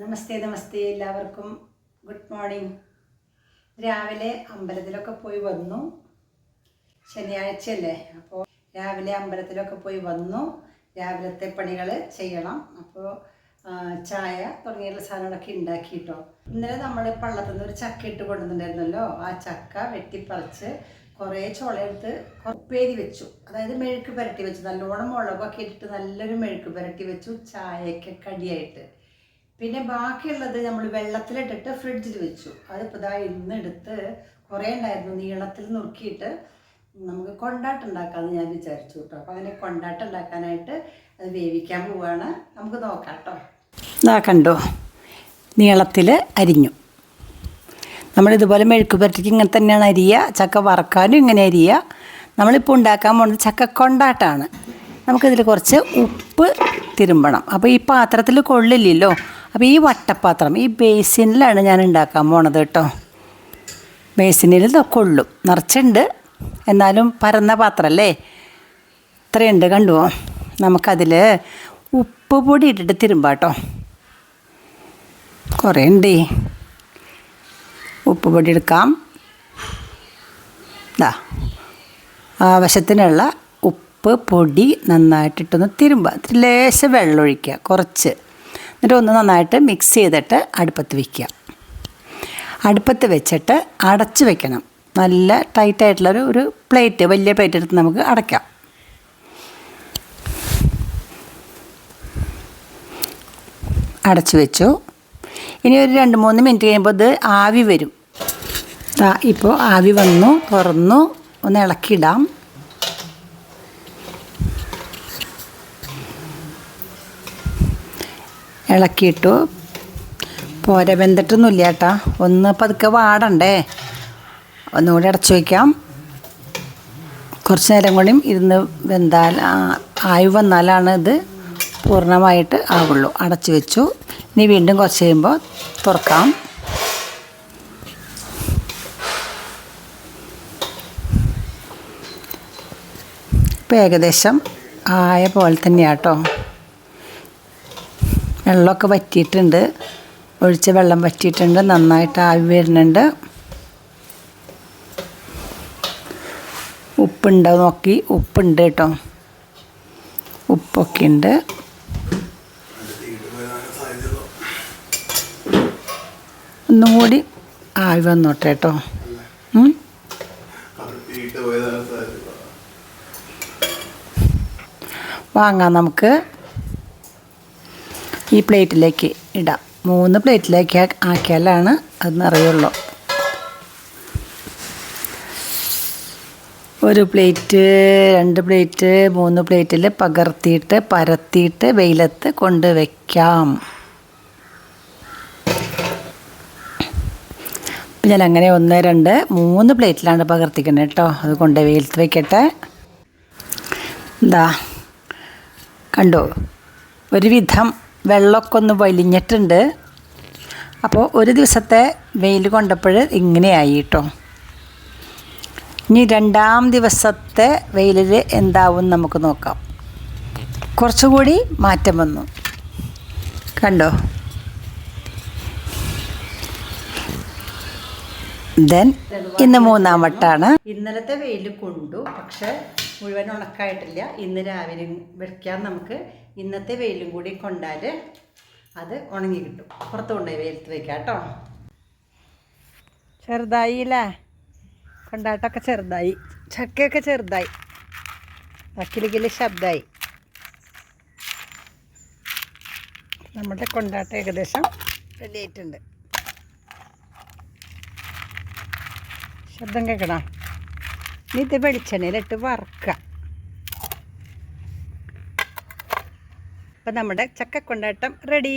നമസ്തേ നമസ്തേ എല്ലാവർക്കും. Good morning. രാവിലെ അമ്പലത്തിലൊക്കെ പോയി വന്നു. ശനിയാഴ്ച അല്ലേ അപ്പോൾ രാവിലെ അമ്പലത്തിലൊക്കെ പോയി വന്നു. രാവിലത്തെ പണികൾ ചെയ്യണം. അപ്പോൾ ചായ തുടങ്ങിയുള്ള സാധനങ്ങളൊക്കെ ഉണ്ടാക്കിയിട്ടോ ഇന്നലെ നമ്മൾ പള്ളത്തിൽ നിന്ന് ഒരു ചക്ക ഇട്ട് കൊണ്ടുവന്നിട്ടുണ്ടായിരുന്നല്ലോ. ആ ചക്ക വെട്ടിപ്പറിച്ച് കുറേ ചോളയെടുത്ത് ഉപ്പേരി വെച്ചു. അതായത് മെഴുക്ക് പുരട്ടി വെച്ചു. നല്ലോണം മുളകൊക്കെ ഇട്ടിട്ട് നല്ലൊരു മെഴുക്ക് പുരട്ടി വെച്ചു. ചായയൊക്കെ കടിയായിട്ട്. പിന്നെ ബാക്കിയുള്ളത് നമ്മൾ വെള്ളത്തിലിട്ടിട്ട് ഫ്രിഡ്ജിൽ വെച്ചു. അതിപ്പോൾ ഇതാ ഇന്ന് എടുത്ത് കുറേ ഉണ്ടായിരുന്നു. നീളത്തിൽ നുറുക്കിയിട്ട് നമുക്ക് കൊണ്ടാട്ടുണ്ടാക്കാമെന്ന് ഞാൻ വിചാരിച്ചു കേട്ടോ. അപ്പോൾ അങ്ങനെ കൊണ്ടാട്ടുണ്ടാക്കാനായിട്ട് അത് വേവിക്കാൻ പോവുകയാണ് നമുക്ക് നോക്കാം കേട്ടോ. ഇതാ കണ്ടോ? നീളത്തിൽ അരിഞ്ഞു. നമ്മളിതുപോലെ മെഴുക്ക് പുരട്ടിക്ക് ഇങ്ങനെ തന്നെയാണ് അരിയുക ചക്ക വറക്കാനും ഇങ്ങനെ അരിയുക നമ്മളിപ്പോൾ ഉണ്ടാക്കാൻ പോകുന്നത് ചക്ക കൊണ്ടാട്ടാണ്. നമുക്കിതിൽ കുറച്ച് ഉപ്പ് തിരുമ്പണം. അപ്പോൾ ഈ പാത്രത്തിൽ കൊള്ളില്ലല്ലോ. അപ്പോൾ ഈ വട്ടപ്പാത്രം ഈ ബേസിനിലാണ് ഞാൻ ഉണ്ടാക്കാൻ പോണത് കേട്ടോ. ബേസിനിൽ കൊള്ളും നിറച്ചുണ്ട്. എന്നാലും പരന്ന പാത്രമല്ലേ ഇത്രയുണ്ട് കണ്ടുവോ നമുക്കതിൽ ഉപ്പ് പൊടി ഇട്ടിട്ട് തിരുമ്പാട്ടോ കുറേ ഉണ്ടേ. ഉപ്പ് പൊടി എടുക്കാം. ഇതാ ആവശ്യത്തിനുള്ള ഉപ്പ് പൊടി നന്നായിട്ടിട്ടൊന്ന് തിരുമ്പ. ലേശം വെള്ളമൊഴിക്കുക കുറച്ച്. എന്നിട്ട് ഒന്ന് നന്നായിട്ട് മിക്സ് ചെയ്തിട്ട് അടുപ്പത്ത് വയ്ക്കുക അടുപ്പത്ത് വെച്ചിട്ട് അടച്ച് വെക്കണം. നല്ല ടൈറ്റായിട്ടുള്ളൊരു ഒരു പ്ലേറ്റ് വലിയ പ്ലേറ്റ് എടുത്ത് നമുക്ക് അടയ്ക്കാം. അടച്ചു വെച്ചു. ഇനി ഒരു രണ്ട് മൂന്ന് മിനിറ്റ് കഴിയുമ്പോൾ ഇത് ആവി വരും. ഇപ്പോൾ ആവി വന്നു തുറന്നു ഒന്ന് ഇളക്കിയിടാം. ഇളക്കിയിട്ടു. പോര വെന്തിട്ടൊന്നുമില്ല കേട്ടാ. ഒന്ന് പതുക്കെ വാടണ്ടേ? ഒന്നുകൂടി അടച്ചു വയ്ക്കാം. കുറച്ച് നേരം കൂടിയും ഇരുന്ന് വെന്താൽ ആയി വന്നാലാണ് ഇത് പൂർണമായിട്ട് ആവുള്ളൂ. അടച്ചു വെച്ചു. ഇനി വീണ്ടും കുറച്ച് കഴിയുമ്പോൾ തുറക്കാം. ഇപ്പം ഏകദേശം ആയ പോലെ തന്നെയാട്ടോ വെള്ളമൊക്കെ വറ്റിയിട്ടുണ്ട്. ഒഴിച്ച വെള്ളം വറ്റിയിട്ടുണ്ട്. നന്നായിട്ട് ആവി വരുന്നുണ്ട്. ഉപ്പുണ്ടോ നോക്കി. ഉപ്പുണ്ട് കേട്ടോ. ഉപ്പൊക്കെ ഉണ്ട്. ഒന്നും കൂടി ആവി വന്നോട്ടെ കേട്ടോ. വാങ്ങാം നമുക്ക്. ഈ പ്ലേറ്റിലേക്ക് ഇടാം. മൂന്ന് പ്ലേറ്റിലേക്ക് ആക്കിയാലാണ് അത് നിറയുള്ളൂ ഒരു പ്ലേറ്റ് രണ്ട് പ്ലേറ്റ് മൂന്ന് പ്ലേറ്റിൽ പകർത്തിയിട്ട് പരത്തിയിട്ട് വെയിലത്ത് കൊണ്ട് വയ്ക്കാം അപ്പം ഞാൻ അങ്ങനെ ഒന്ന് രണ്ട് മൂന്ന് പ്ലേറ്റിലാണ് പകർത്തിക്കുന്നത് കേട്ടോ. അത് കൊണ്ട് വെയിലത്ത് വയ്ക്കട്ടെ എന്താ കണ്ടോ? ഒരുവിധം വെള്ളമൊക്കെ ഒന്ന് വലിഞ്ഞിട്ടുണ്ട്. അപ്പോൾ ഒരു ദിവസത്തെ വെയിൽ കൊണ്ടപ്പോൾ ഇങ്ങനെയായി കേട്ടോ ഇനി രണ്ടാം ദിവസത്തെ വെയിലിൽ എന്താവും നമുക്ക് നോക്കാം. കുറച്ചുകൂടി മാറ്റം വന്നു. കണ്ടോ? ദെൻ ഇന്ന് മൂന്നാം വട്ടാണ്. ഇന്നലത്തെ വെയിൽ കൊണ്ടു പക്ഷെ മുഴുവൻ ഉണക്കായിട്ടില്ല. ഇന്ന് രാവിലെ വെക്കാൻ നമുക്ക് ഇന്നത്തെ വെയിലും കൂടി കൊണ്ടാൽ അത് ഉണങ്ങി കിട്ടും. പുറത്ത് കൊണ്ടുപോയി വെയിലത്ത് വെക്കാം കേട്ടോ. ചെറുതായില്ലേ കൊണ്ടാട്ടമൊക്കെ ചെറുതായി. ചക്കയൊക്കെ ചെറുതായി. അക്കിലിക്കിൽ ശബ്ദമായി നമ്മുടെ കൊണ്ടാട്ടം ഏകദേശം റെഡി ആയിട്ടുണ്ട്. ശബ്ദം കേൾക്കണോ? ഇനി ഇത് വെളിച്ചെണ്ണയിലിട്ട് വറുക്കുക. അപ്പം നമ്മുടെ ചക്കക്കൊണ്ടാട്ടം റെഡി